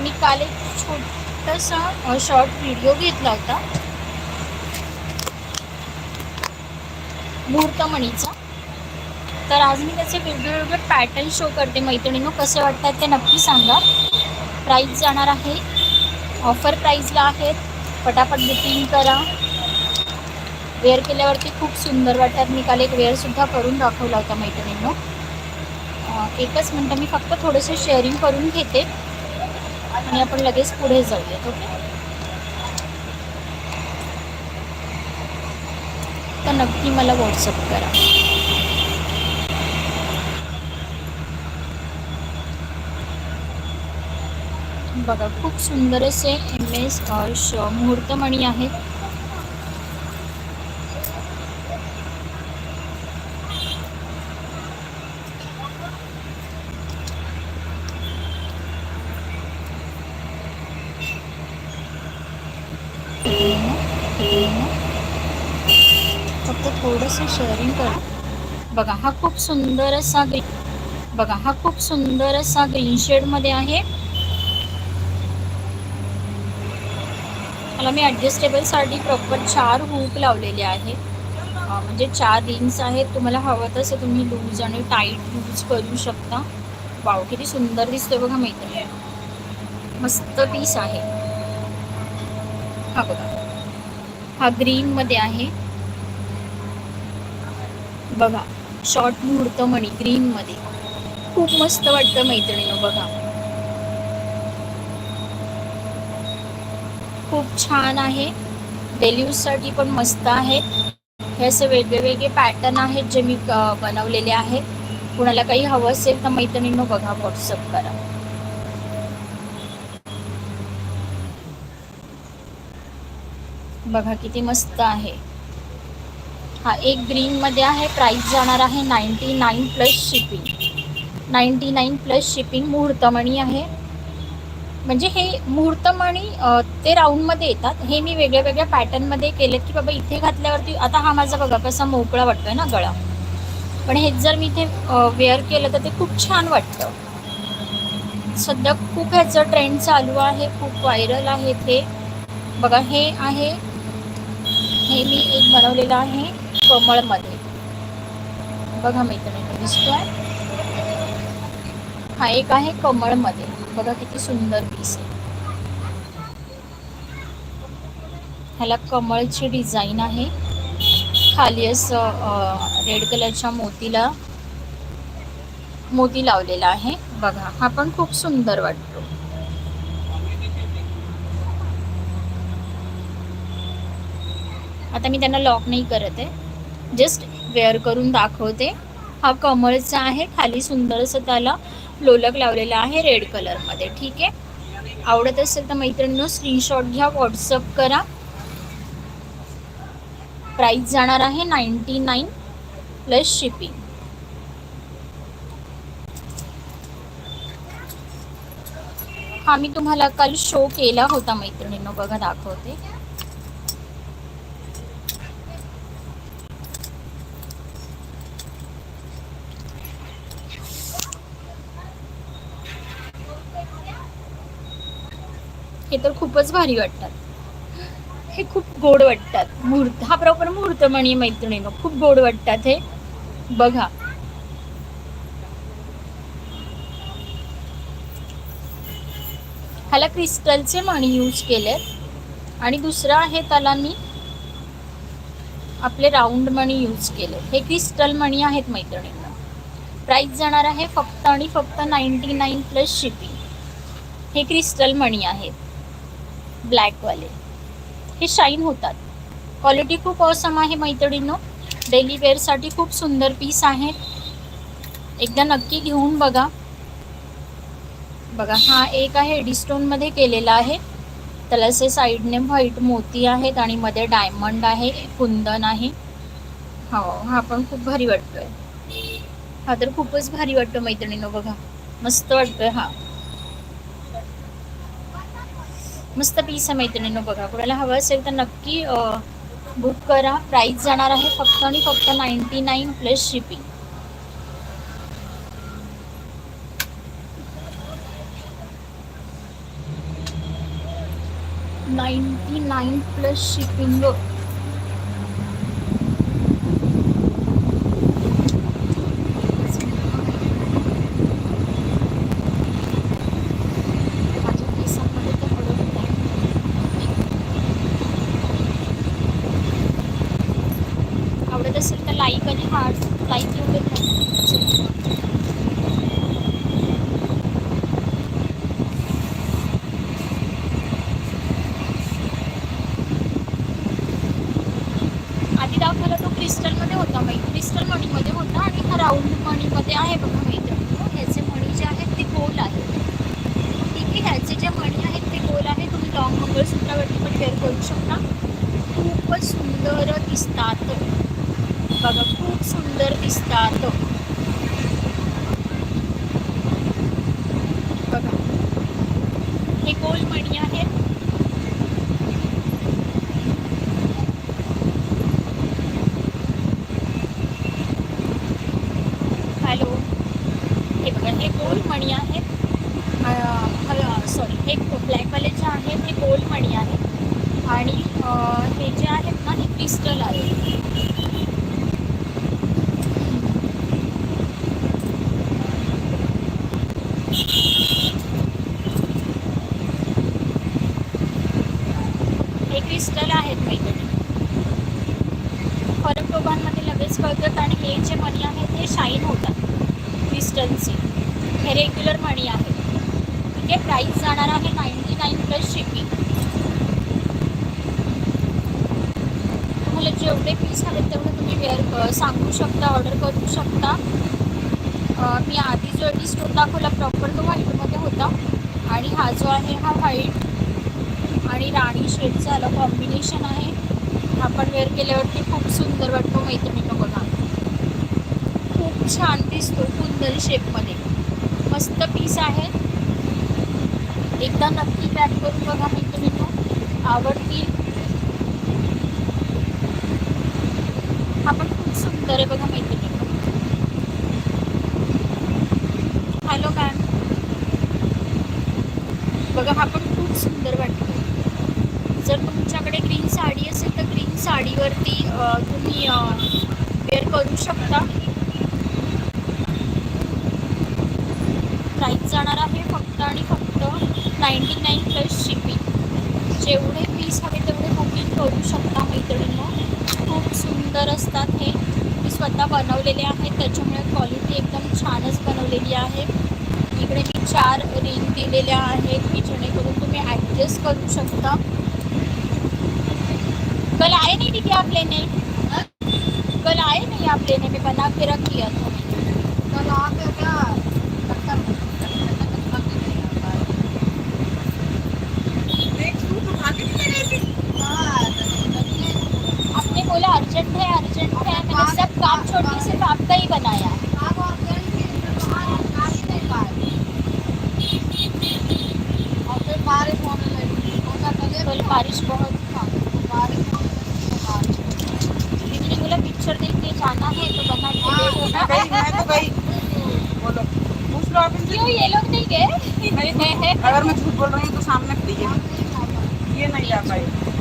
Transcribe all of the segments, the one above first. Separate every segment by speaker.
Speaker 1: मी काल एक छोटासा शॉर्ट व्हिडिओ घेतला होता. मुहूर्तमणीचा तर आज मी त्याचे वेगळे वेगळे पॅटर्न शो करते मैत्रिणीनं. कसे वाटतात ते नक्की सांगा. प्राईस जाणार आहे. ऑफर प्राईजला आहेत. पटापट बुकिंग करा. वेअर केल्यावरती खूप सुंदर वाटतात. मी काल एक वेअरसुद्धा करून दाखवला होता मैत्रिणींनो. एकच मिनटं मी फक्त थोडंसं शेअरिंग करून घेते. आणि आपण लगेच पुढे जाऊयात ओके? तर नक्की मला व्हॉट्सअप करा. बघा खूप सुंदर असे एम एस श मुहूर्तमणी आहेत फक्त थोडंसं शेअरिंग कर. बघा हा खूप सुंदर असा ग्रीन बघा हा खूप सुंदर असा ग्रीन शेडमध्ये आहे. मला मी ॲडजस्टेबलसाठी प्रॉपर चार हुक लावलेले आहेत. म्हणजे चार रिंग्स आहेत. तुम्हाला हवं तसं तुम्ही लूज आणि टाईट यूज करू शकता. वाव किती सुंदर दिसतोय बघा मैत्री मस्त पीस आहे. हा बघा. हा ग्रीनमध्ये आहे. बघा शॉर्ट मुहूर्त मणी ग्रीनमध्ये खूप मस्त वाटतं मैत्रिणीनं बघा. खूप छान आहे. डेल्यूजसाठी पण मस्त आहे. हे असे वेगळे वेगळे पॅटर्न आहेत जे मी बनवलेले आहेत कुणाला काही हवं असेल तर मैत्रिणीनं बघा व्हॉट्सअप करा. बघा किती मस्त आहे. हा एक ग्रीनमध्ये आहे. प्राईस जाणार आहे ninety nine plus shipping ninety nine plus shipping मुहूर्तमणी आहे. म्हणजे हे मुहूर्तमणी ते राऊंडमध्ये येतात. हे मी वेगळ्या वेगळ्या पॅटर्नमध्ये केलेत की बाबा इथे घातल्यावरती आता हा माझा बघा कसा मोकळा वाटतोय ना गळा. पण हेच जर मी इथे वेअर केलं तर ते खूप छान वाटतं. सध्या खूप ह्याचं ट्रेंड चालू आहे. खूप व्हायरल आहे ते. बघा हे आहे. हे मी एक बनवलेलं आहे. कमळमध्ये. बघा मैत्रिणी दिसतोय? हा एक आहे कमळमध्ये. बघा किती सुंदर पीस आहे ह्याला कमळची डिझाईन आहे. खाली असं रेड कलरच्या मोतीला मोती लावलेला आहे. बघा हा पण खूप सुंदर वाटतो. आता मी त्यांना लॉक नाही करत आहे. जस्ट वेअर करून दाखवते. हा कमळचा आहे खाली सुंदर असं त्याला लोलक लावलेला आहे रेड कलरमध्ये ठीक आहे? आवडत असेल तर मैत्रिणींनो स्क्रीनशॉट घ्या व्हॉट्सअप करा. प्राईस जाणार आहे नाईन्टी नाईन प्लस शिपिंग हा मी तुम्हाला काल शो केला होता मैत्रिणींनो बघा दाखवते. हे तर खूपच भारी वाटतात. हे खूप गोड वाटतात. मुहूर्त हा प्रॉपर मुहूर्तमणी मैत्रिणीनं खूप गोड वाटतात हे. बघा. ह्याला क्रिस्टलचे मणी यूज केलेत आणि दुसरं आहे त्याला मी आपले राऊंड मणी यूज केले. हे क्रिस्टल मणी आहेत मैत्रिणींना. प्राइस जाणार आहे फक्त आणि फक्त नाईन्टी नाईन प्लस शिपिंग हे क्रिस्टल मणी आहेत. ब्लॅकवाले हे शाईन होतात. क्वालिटी खूप ऑसम आहे मैत्रिणींनो. डेली वेअरसाठी खूप सुंदर पीस आहेत एकदा नक्की घेऊन बघा. बघा हा एक आहे एडिस्टोनमध्ये केलेला आहे. त्याला असे साईडने व्हाईट मोती आहेत आणि मध्ये डायमंड आहे कुंदन आहे. हो हा पण खूप भारी वाटतोय. हा तर खूपच भारी वाटतो मैत्रिणींनो बघा. मस्त वाटतोय हा. मस्त पीस आहे मैत्रिणीनं बघा. कुणाला हवं असेल तर नक्की बुक करा. प्राइस जाणार आहे फक्त आणि फक्त ninety nine plus shipping ninety nine plus shipping like आणि हार्ट लाईक एवढे नाही. आधी दाखवला तो क्रिस्टलमध्ये होता माहीत क्रिस्टल मणीमध्ये होता आणि हा राऊंड मणीमध्ये आहे बघा मैत्रिणी. ह्याचे मणी जे आहेत ते गोल आहेत. ठीक आहे ह्याचे जे मणी आहेत ते गोल आहे. तुम्ही लॉंग मंगळसूत्रावरती पण वेअर करू शकता. खूपच सुंदर दिसतात. बघा खूप सुंदर दिसतात. बघा. हे गोल मणी आहेत. हॅलो. हे बघा हे गोल मणी आहेत. सॉरी हे ब्लॅकवाले जे आहेत हे गोल मणी आहेत. आणि अं, हे जे आहेत ना हे क्रिस्टल आहे क्रिस्टल आहेत मैत्रिणी. फरक दोघांमध्ये लगेच कळतात आणि हे जे मणी आहेत ते शाईन होतात. क्रिस्टलचे हे रेग्युलर मणी आहेत. ठीक आहे प्राईस जाणार आहे नाईन्टी नाईन प्लस शिपिंग तुम्हाला जेवढे पीस हवे तेवढे तुम्ही वेअर सांगू शकता ऑर्डर करू शकता. मी आधी जो स्टोर दाखवला प्रॉपर तो व्हाईटमध्ये होता. आणि हा जो आहे हा व्हाईट राणी शेडचा कॉम्बिनेशन आहे. हा पण वेअर केल्यावरती खूप सुंदर वाटतो मैत्रिणीनं बघा खूप छान दिसतो कुंदन शेपमध्ये मस्त पीस आहे. एकदा नक्की पॅक करून बघा मैत्रिणीनं आवडतील. हा पण खूप सुंदर आहे बघा मैत्रिणीनं हॅलो मॅम बघा हा पण खूप सुंदर वाटतो. जर तुमच्याकडे ग्रीन साडी असेल तर ग्रीन साडीवरती तुम्ही वेअर करू शकता. प्राईस जाणार आहे फक्त आणि फक्त नाईन्टी नाईन प्लस शिपिंग जेवढे पीस हवे तेवढे बुकिंग करू शकता मैत्रिणींना. खूप सुंदर असतात हे. मी स्वतः बनवलेले आहेत. त्याच्यामुळे क्वालिटी एकदम छानच बनवलेली आहे. इकडे मी चार रिंग दिलेल्या आहेत. की जेणेकरून तुम्ही ॲडजस्ट करू शकता. कल आए नहीं थी क्या आप लेने कल आए नहीं आप लेने में बना के रख दिया था
Speaker 2: कल आके क्या टक्कर टक्कर नहीं आता है। एक सूट उठा के नहीं ले गई थी? हाँ, लगे।
Speaker 1: आपने बोला अर्जेंट है अर्जेंट है मैंने सब काम छोड़ के सिर्फ आपका ही बनाया
Speaker 2: आप और फ्रेंड के तो बाहर आ ही नहीं पाए। और फिर बारिश होने लगी सोचा चले
Speaker 1: कल बारिश बहुत था
Speaker 2: बारिश होने लगी तो बारिश
Speaker 1: दीदी ने बोला पिक्चर देखने जाना है तो बना के
Speaker 2: हाँ,
Speaker 1: दे
Speaker 2: मैं गई मैं तो गई बोलो पूछ लो आप इनसे
Speaker 1: क्यों ये लोग नहीं गए
Speaker 2: नहीं अगर मैं झूठ बोल रही हूँ तो सामने खड़ी है ये नहीं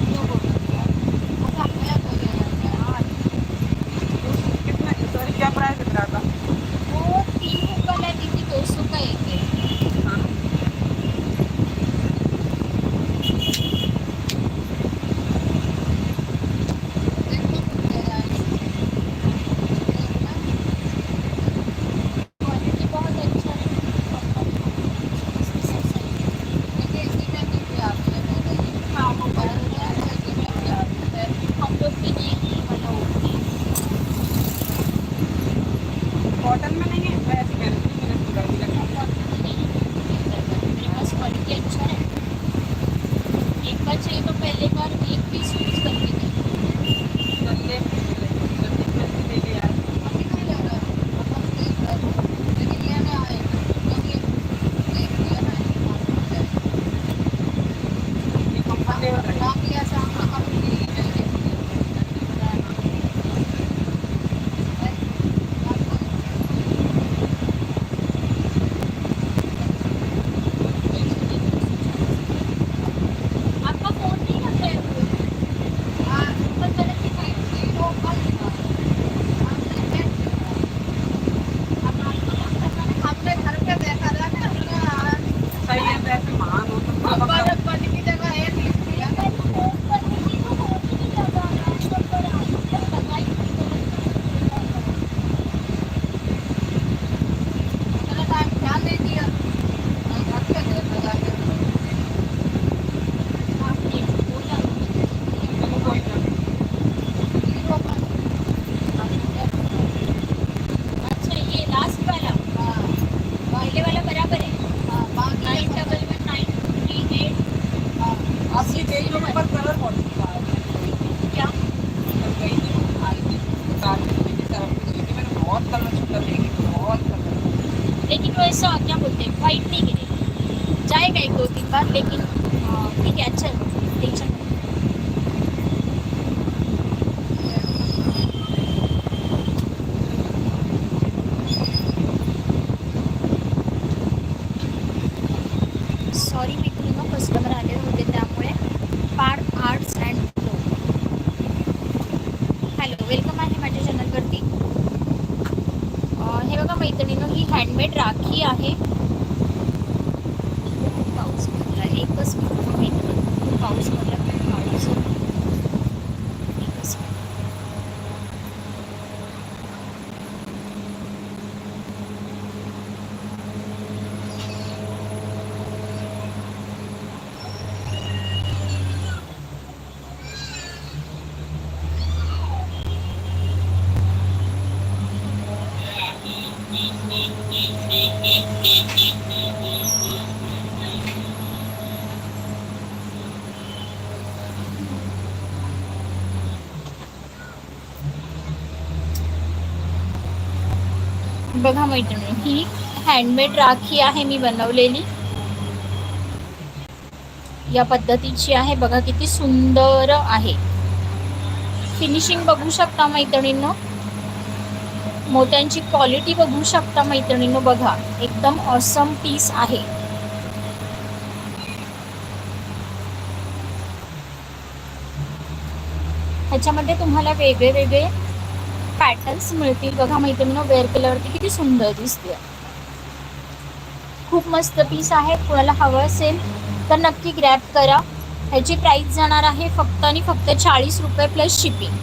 Speaker 1: होटल में नहीं है ऐसी गैलरी में नहीं गाड़ी लगा
Speaker 2: बस
Speaker 1: क्वालिटी अच्छा है। एक बार चाहिए तो पहले बार एक पीस यूज करके मैत्रिणीनं राखी आहे खूप पाऊस पडला एकच मिनिट मैत्रिणी खूप पाऊस पडला खूप पाऊस एकच मिनिट बघा मैत्रिणी ही हँडमेड राखी आहे मी बनवलेली. या पद्धतीची आहे. बघा किती सुंदर आहे. फिनिशिंग बघू शकता मैत्रिणींनो. मोत्यांची क्वालिटी बघू शकता मैत्रिणींनो. बघा एकदम ऑसम पीस आहे. ह्याच्यामध्ये तुम्हाला वेगळे वेगळे पॅटर्न्स मिळतील. बघा मैत्रिणीनं वेअर केल्यावरती किती सुंदर दिसते. खूप मस्त पीस आहे. कोणाला हवं असेल तर नक्की ग्रॅप करा. ह्याची प्राइस जाणार आहे फक्त आणि फक्त चाळीस रुपये प्लस शिपिंग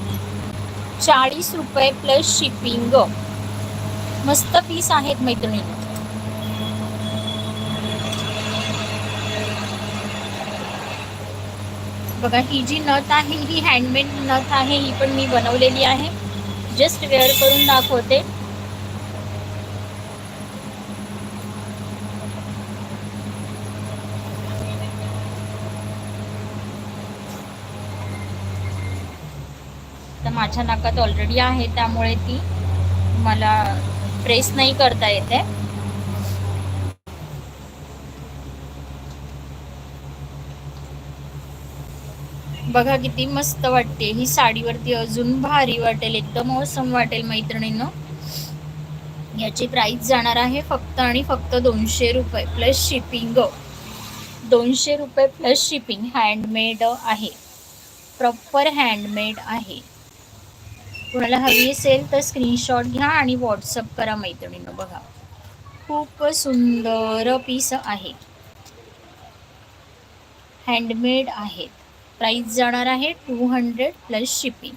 Speaker 1: चाळीस रुपये प्लस शिपिंग मस्त पीस आहेत मैत्रिणी बघा ही जी नथ आहे ही हँडमेड नथ आहे ही पण मी बनवलेली आहे. जस्ट वेअर करून दाखवते. तर माझ्या नाकात ऑलरेडी आहे त्यामुळे ती मला प्रेस नाही करता येते. बघा किती मस्त वाटते. ही साडीवरती अजून भारी वाटेल एकदम मौसम वाटेल मैत्रिणींनो. याची प्राइस जाणार आहे फक्त आणि फक्त दोनशे रुपये प्लस शिपिंग दोनशे रुपये प्लस शिपिंग हँडमेड आहे. प्रॉपर हँडमेड आहे. कुणाला हवी असेल तर स्क्रीनशॉट घ्या आणि व्हॉट्सअप करा मैत्रिणीनं बघा. खूप सुंदर पीस आहे. हँडमेड आहेत प्राइस जाणार आहे टू हंड्रेड प्लस शिपिंग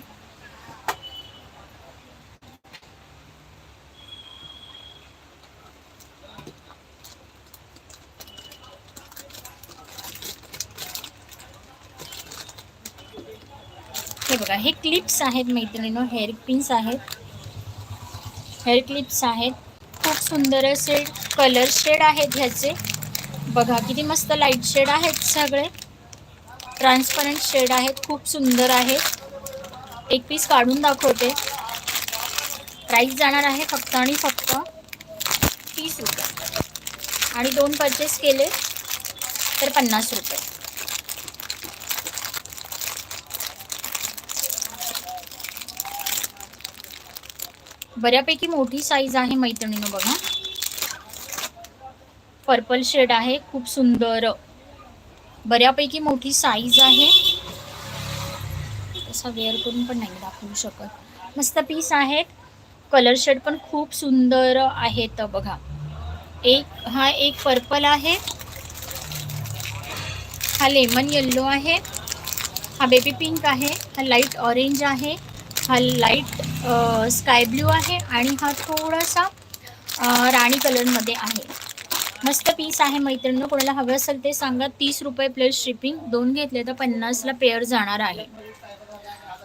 Speaker 1: हे बघा हे क्लिप्स आहेत मैत्रिणीनो हेअर पिन्स आहेत. हेअर क्लिप्स आहेत. खूप सुंदर असे कलर शेड आहेत ह्याचे. बघा किती मस्त लाइट शेड आहेत सगळे. ट्रान्सपरंट शेड आहेत खूप सुंदर आहेत एक पीस काढून दाखवते. प्राईस जाणार आहे फक्त आणि फक्त तीस रुपये. आणि दोन परचेस केले तर पन्नास रुपये. बऱ्यापैकी मोठी साईज आहे मैत्रिणीनं बघा. पर्पल शेड आहे खूप सुंदर. बऱ्यापैकी मोठी साईज आहे. तसा वेअर करून पण नाही दाखवू शकत. मस्त पीस आहेत. कलर शेड पण खूप सुंदर आहेत बघा. एक हा एक पर्पल आहे. हा लेमन येल्लो आहे. हा बेबी पिंक आहे. हा लाइट ऑरेंज आहे. हा लाइट स्काय ब्ल्यू आहे. आणि हा थोडासा राणी कलरमध्ये आहे. मस्त पीस आहे मैत्रिणी कोणाला हवं असेल ते सांगा. तीस रुपये प्लस शिपिंग दोन घेतले तर पन्नासला पेअर जाणार आहे.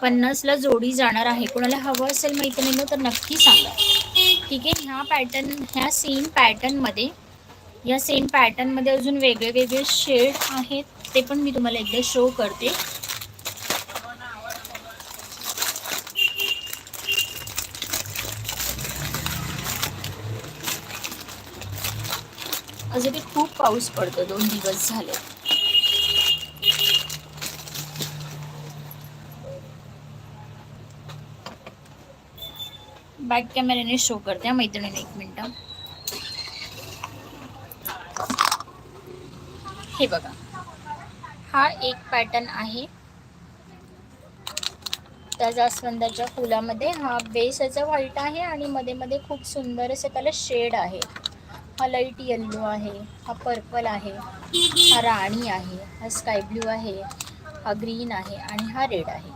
Speaker 1: पन्नासला जोडी जाणार आहे. कोणाला हवं असेल मैत्रिणीनं तर नक्की सांगा. ठीक आहे ह्या पॅटर्न ह्या सेम पॅटर्नमध्ये या सेम पॅटर्नमध्ये अजून वेगळे वेगळे शेड आहेत. ते पण मी तुम्हाला एकदा शो करते. अजून इथे खूप पाऊस पडतो दोन दिवस झाले. बॅक कॅमेऱ्याने शो करते मैत्रिणीने एक मिनिट. हे बघा. हा एक पॅटर्न आहे. त्या जास्वंदाच्या फुलामध्ये हा बेस याचा व्हाईट आहे आणि मध्ये मध्ये खूप सुंदर असं त्याला शेड आहे. हा लाइट येल्लो आहे हा पर्पल आहे हा राणी आहे हा स्काय ब्ल्यू आहे हा ग्रीन आहे आणि हा रेड आहे.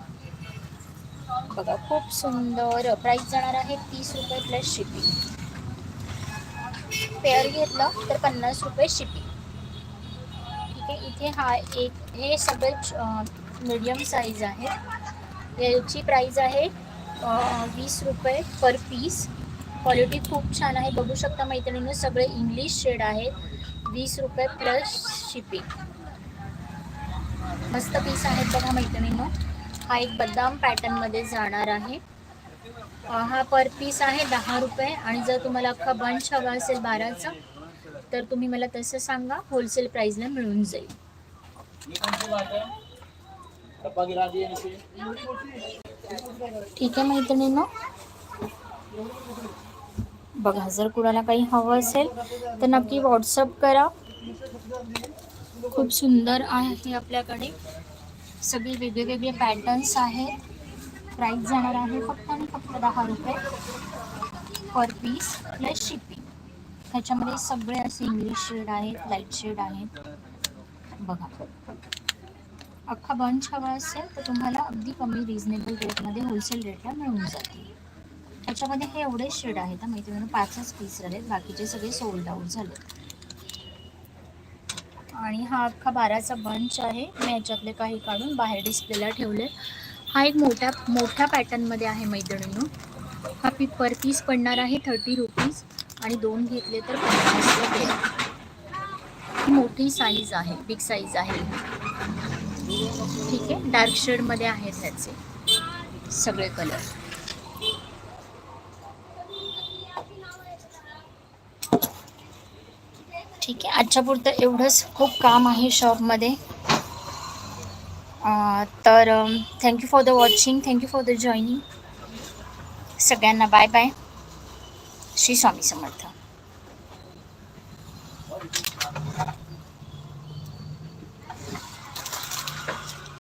Speaker 1: बघा खूप सुंदर प्राईस जाणार आहे तीस रुपये प्लस शिपिंग पेअर घेतलं तर पन्नास रुपये शिपिंग ठीक आहे इथे हा एक हे सगळे मीडियम साईज आहे याची प्राईज आहे वीस रुपये पर पीस क्वालिटी खूप छान आहे. बघू शकता मैत्रिणीनं सगळे इंग्लिश शेड आहेत. वीस रुपये प्लस शिपिंग मस्त पीस आहेत बघा मैत्रिणीनं. हा एक बदाम पॅटर्नमध्ये जाणार आहे. हा पर पीस आहे दहा रुपये. आणि जर तुम्हाला अख्खा बंच हवा असेल बाराचा तर तुम्ही मला तसं सांगा होलसेल प्राईजला मिळून जाईल. ठीक आहे मैत्रिणींनो. बघा जर कुणाला काही हवं असेल तर नक्की व्हॉट्सअप करा. खूप सुंदर आहे आपल्याकडे. सगळे वेगळे वेगळे पॅटर्न्स आहेत. प्राईस जाणार आहे फक्त आणि फक्त दहा रुपये पर पीस प्लस शिपिंग ह्याच्यामध्ये सगळे असे इंग्लिश शेड आहेत लाइट शेड आहेत. बघा. अख्खा बंच हवा असेल तर तुम्हाला अगदी कमी रिझनेबल रेटमध्ये होलसेल रेटला मिळून जातील. त्याच्यामध्ये हे एवढे शेड आहेत माहिती मैत्रिणी पाचच पीस राहिलेत बाकीचे सगळे सोल्ड आउट झाले आणि हा अख्खा बाराचा बंच आहे. मी याच्यातले काही काढून बाहेर डिस्प्लेला ठेवले हा एक मोठ्या मोठ्या पॅटर्नमध्ये आहे मैत्रिणींनो. हा पी पर पीस पडणार आहे थर्टी रुपीज आणि दोन घेतले तर पन्नास रुपये. ही मोठी साईज आहे बिग साईज आहे. ठीक आहे? डार्क शेडमध्ये आहेत त्याचे. सगळे कलर ठीक आहे. आजच्यापुरतं एवढंच. खूप काम आहे शॉपमध्ये. तर thank you for the watching thank you for the joining सगळ्यांना बाय बाय श्री स्वामी समर्थ.